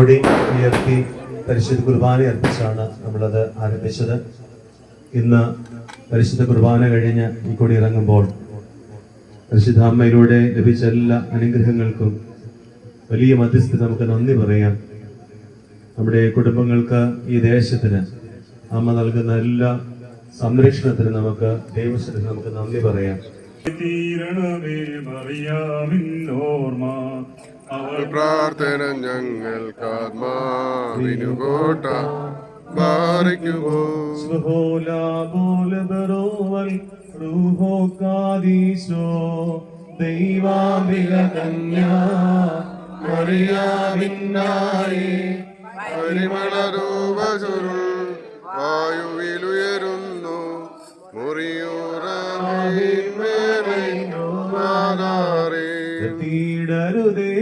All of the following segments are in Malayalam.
കൊടി ഉയർത്തി പരിശുദ്ധ കുർബാന അർപ്പിച്ചാണ് നമ്മളത് ആരംഭിച്ചത്. ഇന്ന് പരിശുദ്ധ കുർബാന കഴിഞ്ഞ് ഈ കൊടി ഇറങ്ങുമ്പോൾ പരിശുദ്ധ അമ്മയിലൂടെ ലഭിച്ച എല്ലാ അനുഗ്രഹങ്ങൾക്കും വലിയ മധ്യസ്ഥ നമുക്ക് നന്ദി പറയാം. നമ്മുടെ കുടുംബങ്ങൾക്ക് ഈ ദേശത്തിന് അമ്മ നൽകുന്ന എല്ലാ സംരക്ഷണത്തിനും നമുക്ക് ദൈവത്തിന് നമുക്ക് നന്ദി പറയാം. തീരണമേ അവൾ പ്രാർത്ഥന ഞങ്ങൾ ആത്മാവിനു കോട്ട ബാധിക്കുമോ സുഹോല ബോല ബറോവൽ റൂഹോ കാദീശോ ദൈവാംബിക കന്യാ മറിയാമിന്നായി. പരിമളരൂപചുരുൾ വായുവിലുയരുന്നു തീടരുതേ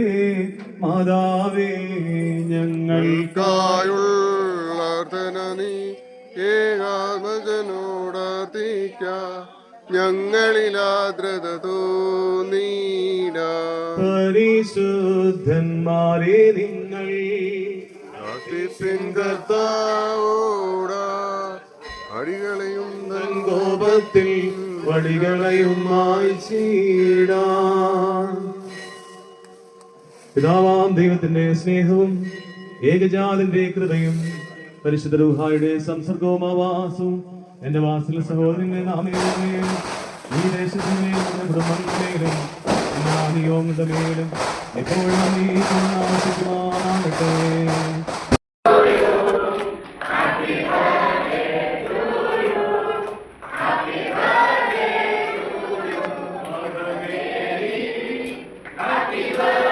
മാതാവേ ഞങ്ങൾക്കായുള്ള നീ ഏകാത്മജനോടർത്തിക്ക ഞങ്ങളിലാദ്രത തോന്നീട. പരിശുദ്ധന്മാരെ നിങ്ങൾ കർത്താവോട അടികളെയും കോപത്തിൽ വടികളെയും മായ്ച്ചിടാൻ. പിതാവാം ദൈവത്തിന്റെ സ്നേഹവും ഏകജാലിന്റെ കൃപയും പരിശുദ്ധ രൂഹായുടെ സംസർഗോമാവാസവും എന്റെ വാസിൽ സഹോദരന്റെ നാമേയും ഈ ദേശത്തിന്മേലും Happy birthday!